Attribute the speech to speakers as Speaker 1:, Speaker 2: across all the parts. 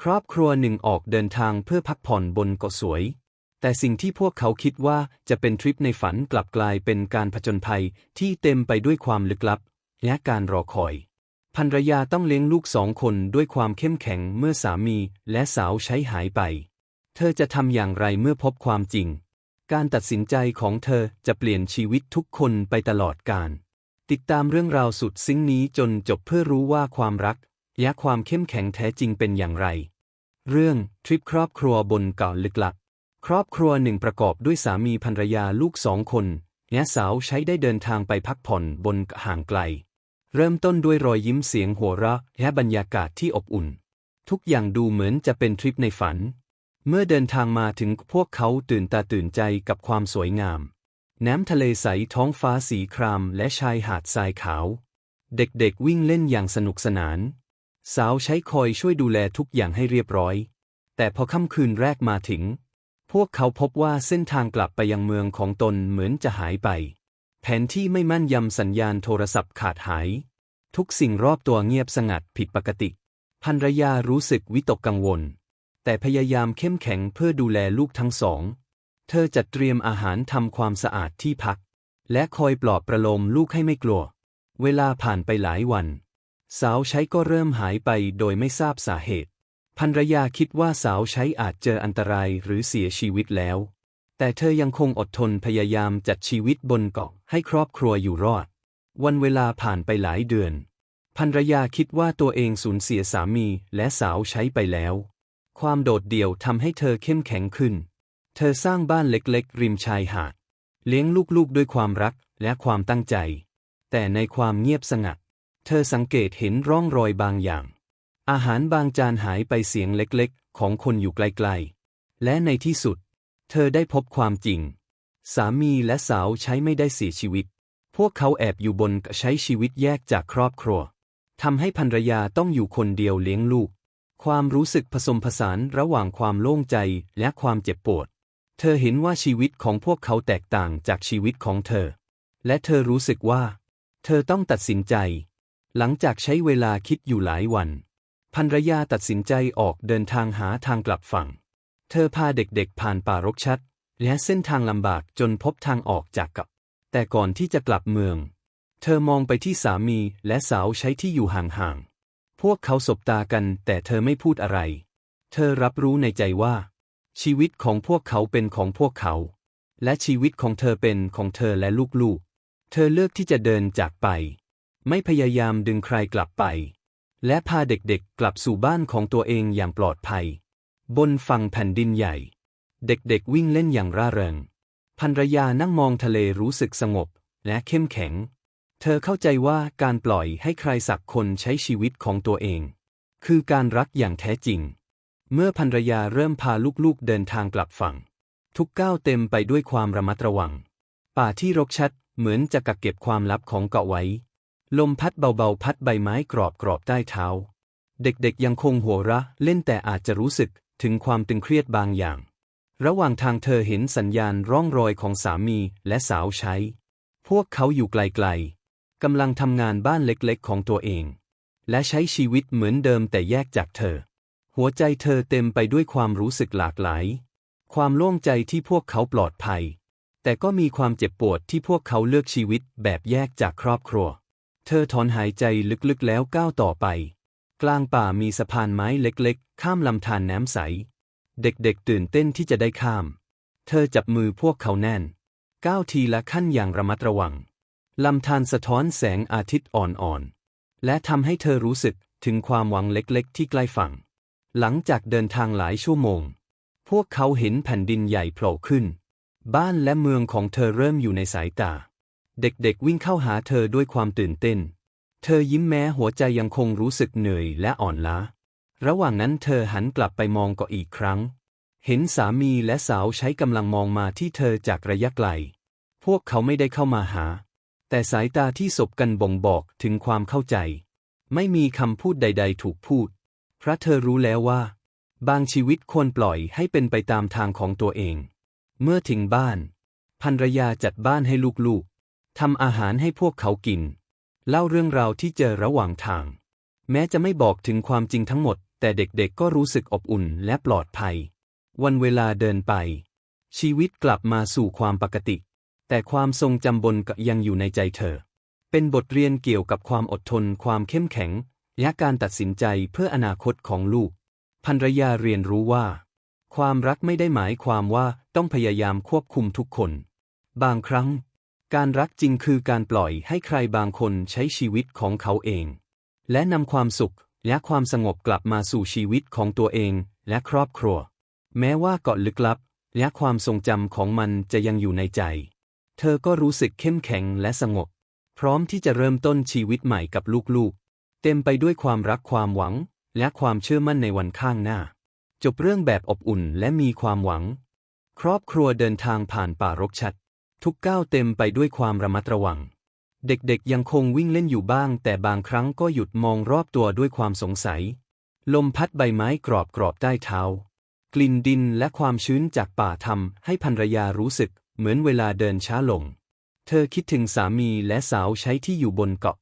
Speaker 1: ครอบครัวหนึ่งออกเดินทางเพื่อพักผ่อนบนเกาะสวย แต่สิ่งที่พวกเขาคิดว่าจะเป็นทริปในฝันกลับกลายเป็นการผจญภัยที่เต็มไปด้วยความลึกลับ และการรอคอยภรรยาต้องเลี้ยงลูกสองคนด้วยความเข้มแข็งเมื่อสามีและสาวใช้หายไป เธอจะทำอย่างไรเมื่อพบความจริง การตัดสินใจของเธอจะเปลี่ยนชีวิตทุกคนไปตลอดกาล ติดตามเรื่องราวสุดซึ้งนี้จนจบเพื่อรู้ว่าความรัก และความเข้มแข็งแท้จริงเป็นอย่างไร เรื่องทริปครอบครัวบนเกาะลึกลับ ครอบครัวหนึ่งประกอบด้วยสามีภรรยาลูกสองคนและสาวใช้ได้เดินทางไปพักผ่อนบนห่างไกล เริ่มต้นด้วยรอยยิ้มเสียงหัวเราะและบรรยากาศที่อบอุ่น ทุกอย่างดูเหมือนจะเป็นทริปในฝัน เมื่อเดินทางมาถึงพวกเขาตื่นตาตื่นใจกับความสวยงาม น้ำทะเลใสท้องฟ้าสีครามและชายหาดทรายขาว เด็กๆวิ่งเล่นอย่างสนุกสนาน สาวใช้คอยช่วยดูแลทุกอย่างให้เรียบร้อย แต่พอค่ำคืนแรกมาถึง พวกเขาพบว่าเส้นทางกลับไปยังเมืองของตนเหมือนจะหายไป แผนที่ไม่มั่นยำสัญญาณโทรศัพท์ขาดหาย ทุกสิ่งรอบตัวเงียบสงัดผิดปกติภรรยารู้สึกวิตกกังวล แต่พยายามเข้มแข็งเพื่อดูแลลูกทั้งสอง เธอจัดเตรียมอาหารทำความสะอาดที่พัก และคอยปลอบประโลมลูกให้ไม่กลัว เวลาผ่านไปหลายวัน สาวใช้ก็เริ่มหายไปโดยไม่ทราบสาเหตุภรรยาคิดว่าสาวใช้อาจเจออันตรายหรือเสียชีวิตแล้ว แต่เธอยังคงอดทนพยายามจัดชีวิตบนเกาะให้ครอบครัวอยู่รอด วันเวลาผ่านไปหลายเดือนภรรยาคิดว่าตัวเองสูญเสียสามีและสาวใช้ไปแล้ว ความโดดเดี่ยวทำให้เธอเข้มแข็งขึ้น เธอสร้างบ้านเล็กๆ ริมชายหาด เลี้ยงลูกๆด้วยความรักและความตั้งใจ แต่ในความเงียบสงัด เธอสังเกตเห็นร่องรอยบางอย่าง อาหารบางจานหายไปเสียงเล็กๆ ของคนอยู่ไกลๆ และในที่สุด เธอได้พบความจริง สามีและสาวใช้ไม่ได้เสียชีวิต พวกเขาแอบอยู่บนใช้ชีวิตแยกจากครอบครัวทำให้ภรรยาต้องอยู่คนเดียวเลี้ยงลูก ความรู้สึกผสมผสานระหว่างความโล่งใจและความเจ็บปวด เธอเห็นว่าชีวิตของพวกเขาแตกต่างจากชีวิตของเธอ และเธอรู้สึกว่า เธอต้องตัดสินใจ หลังจากใช้เวลาคิดอยู่หลายวันภรรยาตัดสินใจออกเดินทางหาทางกลับฝั่ง เธอพาเด็กๆผ่านป่ารกชัด และเส้นทางลำบากจนพบทางออกจากกับ แต่ก่อนที่จะกลับเมือง เธอมองไปที่สามีและสาวใช้ที่อยู่ห่างๆ พวกเขาสบตากันแต่เธอไม่พูดอะไร เธอรับรู้ในใจว่า ชีวิตของพวกเขาเป็นของพวกเขา และชีวิตของเธอเป็นของเธอและลูกๆ เธอเลือกที่จะเดินจากไป ไม่พยายามดึงใครกลับไป และพาเด็กๆกลับสู่บ้านของตัวเองอย่างปลอดภัย บนฝั่งแผ่นดินใหญ่ เด็กๆวิ่งเล่นอย่างร่าเริงภรรยานั่งมองทะเลรู้สึกสงบ และเข้มแข็ง เธอเข้าใจว่าการปล่อยให้ใครสักคนใช้ชีวิตของตัวเอง คือการรักอย่างแท้จริง เมื่อภรรยาเริ่มพาลูกๆเดินทางกลับฝั่ง ทุกก้าวเต็มไปด้วยความระมัดระวัง ป่าที่รกชัดเหมือนจะกักเก็บความลับของเกาะไว้ ลมพัดเบาๆ พัดใบไม้กรอบกรอบใต้เท้า เด็กๆยังคงหัวเราะเล่นแต่อาจจะรู้สึกถึงความตึงเครียดบางอย่าง ระหว่างทางเธอเห็นสัญญาณร่องรอยของสามีและสาวใช้ พวกเขาอยู่ไกลๆกำลังทำงานบ้านเล็กๆ ของตัวเอง และใช้ชีวิตเหมือนเดิมแต่แยกจากเธอ หัวใจเธอเต็มไปด้วยความรู้สึกหลากหลาย ความโล่งใจที่พวกเขาปลอดภัย แต่ก็มีความเจ็บปวดที่พวกเขาเลือกชีวิตแบบแยกจากครอบครัว เธอถอนหายใจลึกๆแล้วก้าวต่อไป กลางป่ามีสะพานไม้เล็กๆ ข้ามลำธารน้ำใส เด็กๆตื่นเต้นที่จะได้ข้าม เธอจับมือพวกเขาแน่น ก้าวทีละขั้นอย่างระมัดระวัง ลำธารสะท้อนแสงอาทิตย์อ่อนๆ และทำให้เธอรู้สึกถึงความหวังเล็กๆ ที่ใกล้ฝั่ง หลังจากเดินทางหลายชั่วโมง พวกเขาเห็นแผ่นดินใหญ่โผล่ขึ้น บ้านและเมืองของเธอเริ่มอยู่ในสายตา เด็กๆวิ่งเข้าหาเธอด้วยความตื่นเต้น เธอยิ้มแม้หัวใจยังคงรู้สึกเหนื่อยและอ่อนล้า ระหว่างนั้นเธอหันกลับไปมองก็อีกครั้ง เห็นสามีและสาวใช้กำลังมองมาที่เธอจากระยะไกล พวกเขาไม่ได้เข้ามาหา แต่สายตาที่สบกันบ่งบอกถึงความเข้าใจ ไม่มีคำพูดใด ๆ ถูกพูดเพราะเธอรู้แล้วว่า บางชีวิตควรปล่อยให้เป็นไปตามทางของตัวเอง เมื่อถึงบ้านภรรยาจัดบ้านให้ลูกๆ ทำอาหารให้พวกเขากิน เล่าเรื่องราวที่เจอระหว่างทาง แม้จะไม่บอกถึงความจริงทั้งหมด แต่เด็กๆก็รู้สึกอบอุ่นและปลอดภัย วันเวลาเดินไป ชีวิตกลับมาสู่ความปกติ แต่ความทรงจำบนก็ยังอยู่ในใจเธอ เป็นบทเรียนเกี่ยวกับความอดทน ความเข้มแข็ง และการตัดสินใจเพื่ออนาคตของลูกภรรยาเรียนรู้ว่า ความรักไม่ได้หมายความว่าต้องพยายามควบคุมทุกคน บางครั้ง การรักจริงคือการปล่อยให้ใครบางคนใช้ชีวิตของเขาเอง และนำความสุขและความสงบกลับมาสู่ชีวิตของตัวเองและครอบครัว แม้ว่าเกาะลึกลับ และความทรงจำของมันจะยังอยู่ในใจ เธอก็รู้สึกเข้มแข็งและสงบ พร้อมที่จะเริ่มต้นชีวิตใหม่กับลูกๆ เต็มไปด้วยความรักความหวัง และความเชื่อมั่นในวันข้างหน้า จบเรื่องแบบอบอุ่นและมีความหวัง ครอบครัวเดินทางผ่านป่ารกชัด ทุกก้าวเต็มไปด้วยความระมัดระวัง เด็กๆยังคงวิ่งเล่นอยู่บ้าง แต่บางครั้งก็หยุดมองรอบตัวด้วยความสงสัย ลมพัดใบไม้กรอบกรอบใต้เท้า กลิ่นดินและความชื้นจากป่าทำให้ภรรยารู้สึก เหมือนเวลาเดินช้าลง เธอคิดถึงสามีและสาวใช้ที่อยู่บนเกาะ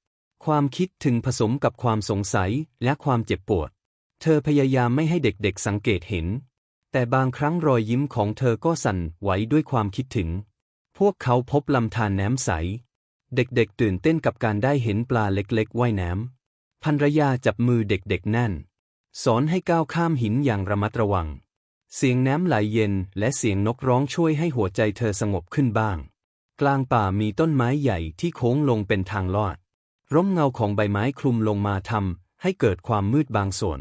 Speaker 1: ความคิดถึงผสมกับความสงสัยและความเจ็บปวด เธอพยายามไม่ให้เด็กๆสังเกตเห็น แต่บางครั้งรอยยิ้มของเธอก็สั่นไหวด้วยความคิดถึง พวกเขาพบลำธารน้ำใส เด็กๆตื่นเต้นกับการได้เห็นปลาเล็กๆว่ายน้ำภรรยาจับมือเด็กๆแน่น สอนให้ก้าวข้ามหินอย่างระมัดระวัง เสียงน้ำไหลเย็นและเสียงนกร้องช่วยให้หัวใจเธอสงบขึ้นบ้าง กลางป่ามีต้นไม้ใหญ่ที่โค้งลงเป็นทางลอด ร่มเงาของใบไม้คลุมลงมาทำให้เกิดความมืดบางส่วน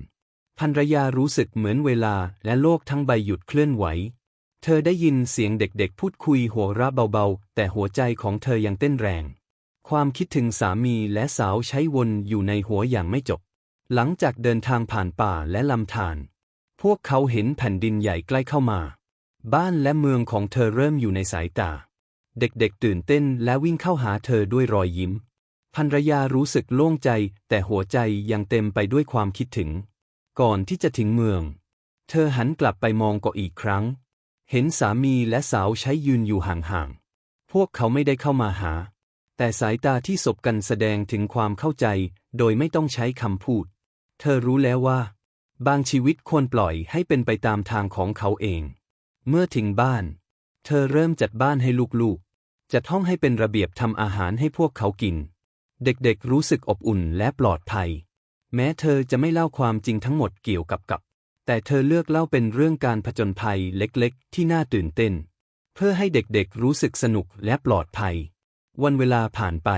Speaker 1: ภรรยารู้สึกเหมือนเวลาและโลกทั้งใบหยุดเคลื่อนไหว เธอได้ยินเสียงเด็กๆ พูดคุยหัวเราะเบาๆ แต่หัวใจของเธอยังเต้นแรง ความคิดถึงสามีและสาวใช้วนอยู่ในหัวอย่างไม่จบ หลังจากเดินทางผ่านป่าและลำธาร พวกเขาเห็นแผ่นดินใหญ่ใกล้เข้ามา บ้านและเมืองของเธอเริ่มอยู่ในสายตา เด็กๆ ตื่นเต้นและวิ่งเข้าหาเธอด้วยรอยยิ้ม ภรรยารู้สึกโล่งใจ แต่หัวใจยังเต็มไปด้วยความคิดถึง ก่อนที่จะถึงเมือง เธอหันกลับไปมองเกาะอีกครั้ง เห็นสามีและสาวใช้ยืนอยู่ห่างๆ พวกเขาไม่ได้เข้ามาหา แต่สายตาที่สบกันแสดงถึงความเข้าใจ โดยไม่ต้องใช้คำพูด เธอรู้แล้วว่า บางชีวิตควรปล่อยให้เป็นไปตามทางของเขาเอง เมื่อถึงบ้าน เธอเริ่มจัดบ้านให้ลูกๆ จัดห้องให้เป็นระเบียบทำอาหารให้พวกเขากิน เด็กๆรู้สึกอบอุ่นและปลอดภัย แม้เธอจะไม่เล่าความจริงทั้งหมดเกี่ยวกับกับ แต่เธอเลือกเล่าเป็นเรื่องการผจญภัยเล็กๆ ที่น่าตื่นเต้น เพื่อให้เด็กๆรู้สึกสนุกและปลอดภัย วันเวลาผ่านไป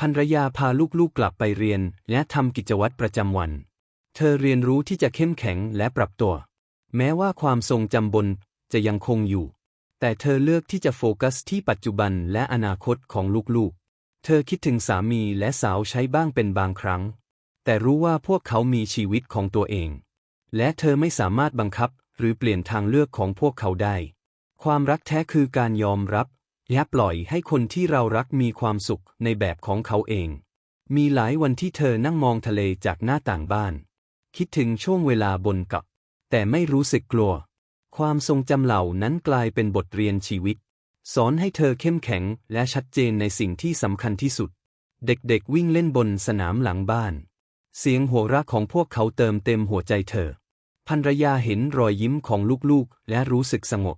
Speaker 1: ภรรยาพาลูกๆกลับไปเรียน และทำกิจวัตรประจำวัน เธอเรียนรู้ที่จะเข้มแข็งและปรับตัว แม้ว่าความทรงจำบนจะยังคงอยู่ แต่เธอเลือกที่จะโฟกัสที่ปัจจุบันและอนาคตของลูกๆ เธอคิดถึงสามีและสาวใช้บ้างเป็นบางครั้ง แต่รู้ว่าพวกเขามีชีวิตของตัวเอง และเธอไม่สามารถบังคับหรือเปลี่ยนทางเลือกของพวกเขาได้ ความรักแท้คือการยอมรับและปล่อยให้คนที่เรารักมีความสุขในแบบของเขาเอง มีหลายวันที่เธอนั่งมองทะเลจากหน้าต่างบ้าน คิดถึงช่วงเวลาบนเกับ แต่ไม่รู้สึกกลัว ความทรงจำเหล่านั้นกลายเป็นบทเรียนชีวิต สอนให้เธอเข้มแข็งและชัดเจนในสิ่งที่สำคัญที่สุด เด็กๆวิ่งเล่นบนสนามหลังบ้าน เสียงหัวเราะของพวกเขาเติมเต็มหัวใจเธอภรรยาเห็นรอยยิ้มของลูกๆ และรู้สึกสงบ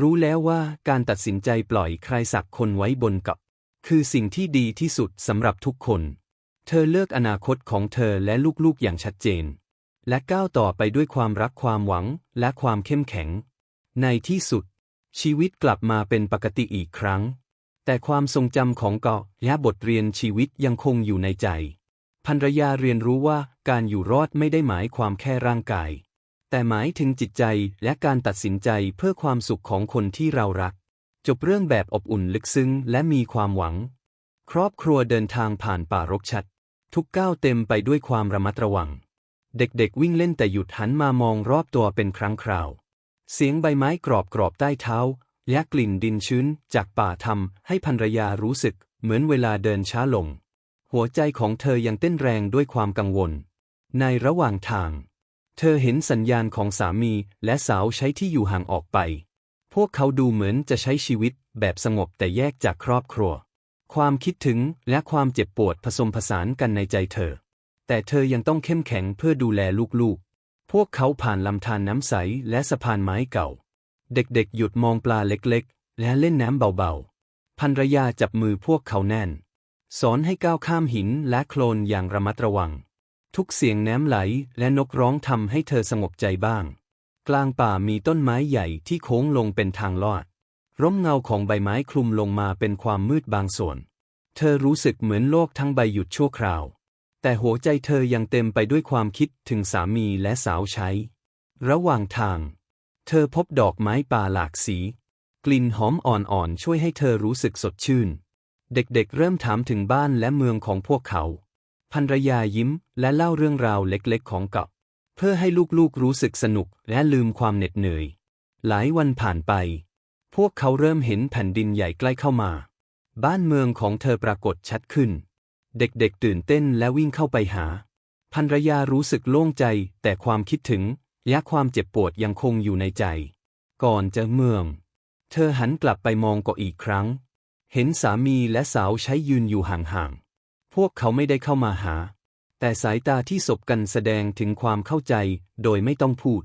Speaker 1: รู้แล้วว่าการตัดสินใจปล่อยใครสักคนไว้บนเกับ คือสิ่งที่ดีที่สุดสำหรับทุกคน เธอเลือกอนาคตของเธอและลูกๆอย่างชัดเจน และก้าวต่อไปด้วยความรักความหวังและความเข้มแข็ง ในที่สุด ชีวิตกลับมาเป็นปกติอีกครั้ง แต่ความทรงจำของเกาะและบทเรียนชีวิตยังคงอยู่ในใจ ภรรยาเรียนรู้ว่าการอยู่รอดไม่ได้หมายความแค่ร่างกาย แต่หมายถึงจิตใจและการตัดสินใจเพื่อความสุขของคนที่เรารัก จบเรื่องแบบอบอุ่นลึกซึ้งและมีความหวัง ครอบครัวเดินทางผ่านป่ารกชัด ทุกก้าวเต็มไปด้วยความระมัดระวัง เด็กๆวิ่งเล่นแต่หยุดหันมามองรอบตัวเป็นครั้งคราว เสียงใบไม้กรอบกรอบใต้เท้า และกลิ่นดินชื้นจากป่าทำให้ภรรยารู้สึก เหมือนเวลาเดินช้าลง หัวใจของเธอยังเต้นแรงด้วยความกังวล ในระหว่างทาง เธอเห็นสัญญาณของสามีและสาวใช้ที่อยู่ห่างออกไป พวกเขาดูเหมือนจะใช้ชีวิตแบบสงบแต่แยกจากครอบครัว ความคิดถึงและความเจ็บปวดผสมผสานกันในใจเธอ แต่เธอยังต้องเข้มแข็งเพื่อดูแลลูกๆ พวกเขาผ่านลำธารน้ำใสและสะพานไม้เก่า เด็กๆ หยุดมองปลาเล็กๆ และเล่นน้ำเบาๆภรรยาจับมือพวกเขาแน่น สอนให้ก้าวข้ามหินและโคลนอย่างระมัดระวัง ทุกเสียงน้ำไหลและนกร้องทำให้เธอสงบใจบ้าง กลางป่ามีต้นไม้ใหญ่ที่โค้งลงเป็นทางลอด ร่มเงาของใบไม้คลุมลงมาเป็นความมืดบางส่วน เธอรู้สึกเหมือนโลกทั้งใบหยุดชั่วคราว แต่หัวใจเธอยังเต็มไปด้วยความคิดถึงสามีและสาวใช้ ระหว่างทาง เธอพบดอกไม้ป่าหลากสี กลิ่นหอมอ่อนๆช่วยให้เธอรู้สึกสดชื่น เด็กๆ เริ่มถามถึงบ้านและเมืองของพวกเขาภรรยายิ้มและเล่าเรื่องราวเล็กๆ ของเกาะเพื่อให้ลูกๆ รู้สึกสนุกและลืมความเหน็ดเหนื่อย หลายวันผ่านไป พวกเขาเริ่มเห็นแผ่นดินใหญ่ใกล้เข้ามา บ้านเมืองของเธอปรากฏชัดขึ้น เด็กๆ ตื่นเต้นและวิ่งเข้าไปหาภรรยารู้สึกโล่งใจ แต่ความคิดถึงและความเจ็บปวดยังคงอยู่ในใจ ก่อนจะเมือง เธอหันกลับไปมองเกาะอีกครั้ง เห็นสามีและสาวใช้ยืนอยู่ห่างๆ พวกเขาไม่ได้เข้ามาหา แต่สายตาที่สบกันแสดงถึงความเข้าใจโดยไม่ต้องพูด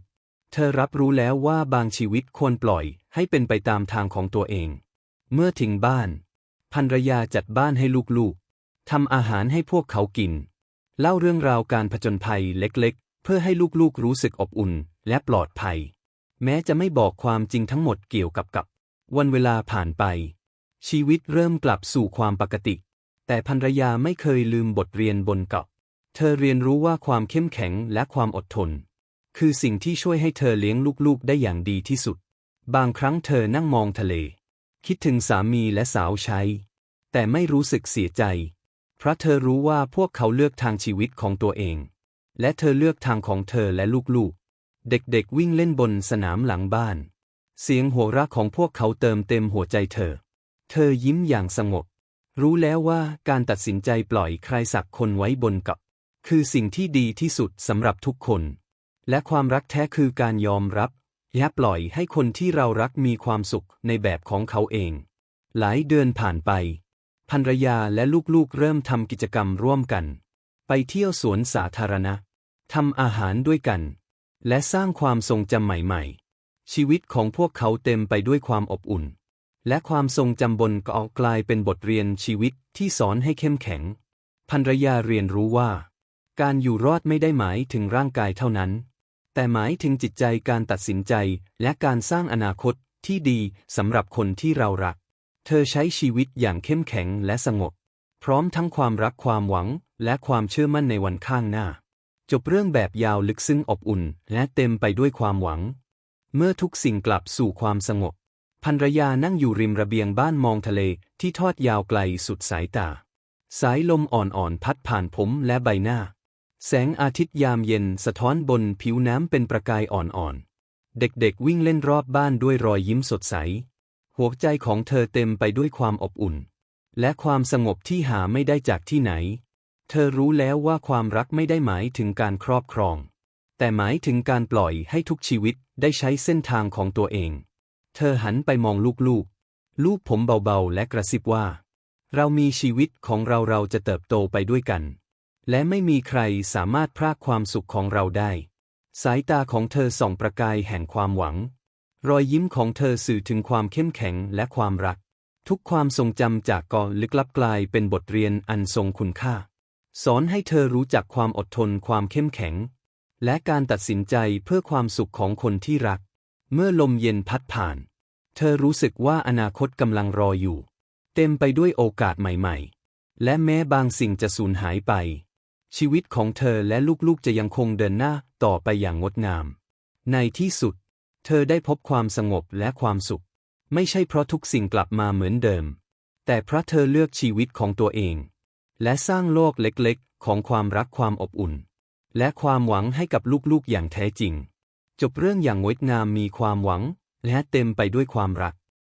Speaker 1: เธอรับรู้แล้วว่าบางชีวิตควรปล่อยให้เป็นไปตามทางของตัวเอง เมื่อถึงบ้านภรรยาจัดบ้านให้ลูกๆทำอาหารให้พวกเขากิน เล่าเรื่องราวการผจญภัยเล็กๆ เพื่อให้ลูกๆรู้สึกอบอุ่นและปลอดภัย แม้จะไม่บอกความจริงทั้งหมดเกี่ยวกับกับ วันเวลาผ่านไป ชีวิตเริ่มกลับสู่ความปกติ แต่ภรรยาไม่เคยลืมบทเรียนบนเกาะ เธอเรียนรู้ว่าความเข้มแข็งและความอดทน คือสิ่งที่ช่วยให้เธอเลี้ยงลูกๆได้อย่างดีที่สุด บางครั้งเธอนั่งมองทะเล คิดถึงสามีและสาวใช้ แต่ไม่รู้สึกเสียใจ เพราะเธอรู้ว่าพวกเขาเลือกทางชีวิตของตัวเอง และเธอเลือกทางของเธอและลูกๆ เด็กๆวิ่งเล่นบนสนามหลังบ้าน เสียงหัวเราะของพวกเขาเติมเต็มหัวใจเธอ เธอยิ้มอย่างสงบ รู้แล้วว่าการตัดสินใจปล่อยใครสักคนไว้บนเกับ คือสิ่งที่ดีที่สุดสำหรับทุกคน และความรักแท้คือการยอมรับและปล่อยให้คนที่เรารักมีความสุขในแบบของเขาเอง หลายเดือนผ่านไปภรรยาและลูกๆเริ่มทำกิจกรรมร่วมกัน ไปเที่ยวสวนสาธารณะทำอาหารด้วยกัน และสร้างความทรงจำใหม่ๆ ชีวิตของพวกเขาเต็มไปด้วยความอบอุ่น และความทรงจำบนเก็กลายเป็นบทเรียนชีวิตที่สอนให้เข้มแข็งภรรยาเรียนรู้ว่า การอยู่รอดไม่ได้หมายถึงร่างกายเท่านั้น แต่หมายถึงจิตใจการตัดสินใจและการสร้างอนาคตที่ดีสำหรับคนที่เรารัก เธอใช้ชีวิตอย่างเข้มแข็งและสงบ พร้อมทั้งความรักความหวังและความเชื่อมั่นในวันข้างหน้า จบเรื่องแบบยาวลึกซึ้งอบอุ่น และเต็มไปด้วยความหวัง เมื่อทุกสิ่งกลับสู่ความสงบ ภรรยานั่งอยู่ริมระเบียงบ้านมองทะเลที่ทอดยาวไกลสุดสายตา สายลมอ่อนๆพัดผ่านผมและใบหน้า แสงอาทิตย์ยามเย็นสะท้อนบนผิวน้ำเป็นประกายอ่อนๆ เด็กๆวิ่งเล่นรอบบ้านด้วยรอยยิ้มสดใส หัวใจของเธอเต็มไปด้วยความอบอุ่น และความสงบที่หาไม่ได้จากที่ไหน เธอรู้แล้วว่าความรักไม่ได้หมายถึงการครอบครอง แต่หมายถึงการปล่อยให้ทุกชีวิตได้ใช้เส้นทางของตัวเอง เธอหันไปมองลูกๆ ลูกผมเบาๆ และกระซิบว่า เรามีชีวิตของเราเราจะเติบโตไปด้วยกัน และไม่มีใครสามารถพรากความสุขของเราได้ สายตาของเธอส่องประกายแห่งความหวัง รอยยิ้มของเธอสื่อถึงความเข้มแข็งและความรัก ทุกความทรงจำจากก่อนลึกลับกลายเป็นบทเรียนอันทรงคุณค่า สอนให้เธอรู้จักความอดทนความเข้มแข็ง และการตัดสินใจเพื่อความสุขของคนที่รัก เมื่อลมเย็นพัดผ่าน เธอรู้สึกว่าอนาคตกำลังรออยู่ เต็มไปด้วยโอกาสใหม่ๆ และแม้บางสิ่งจะสูญหายไป ชีวิตของเธอและลูกๆจะยังคงเดินหน้าต่อไปอย่างงดงาม ในที่สุด เธอได้พบความสงบและความสุข ไม่ใช่เพราะทุกสิ่งกลับมาเหมือนเดิม แต่เพราะเธอเลือกชีวิตของตัวเอง และสร้างโลกเล็กๆ ของความรักความอบอุ่น และความหวังให้กับลูกๆอย่างแท้จริง จบเรื่องอย่างงดงามมีความหวัง และเต็มไปด้วยความรัก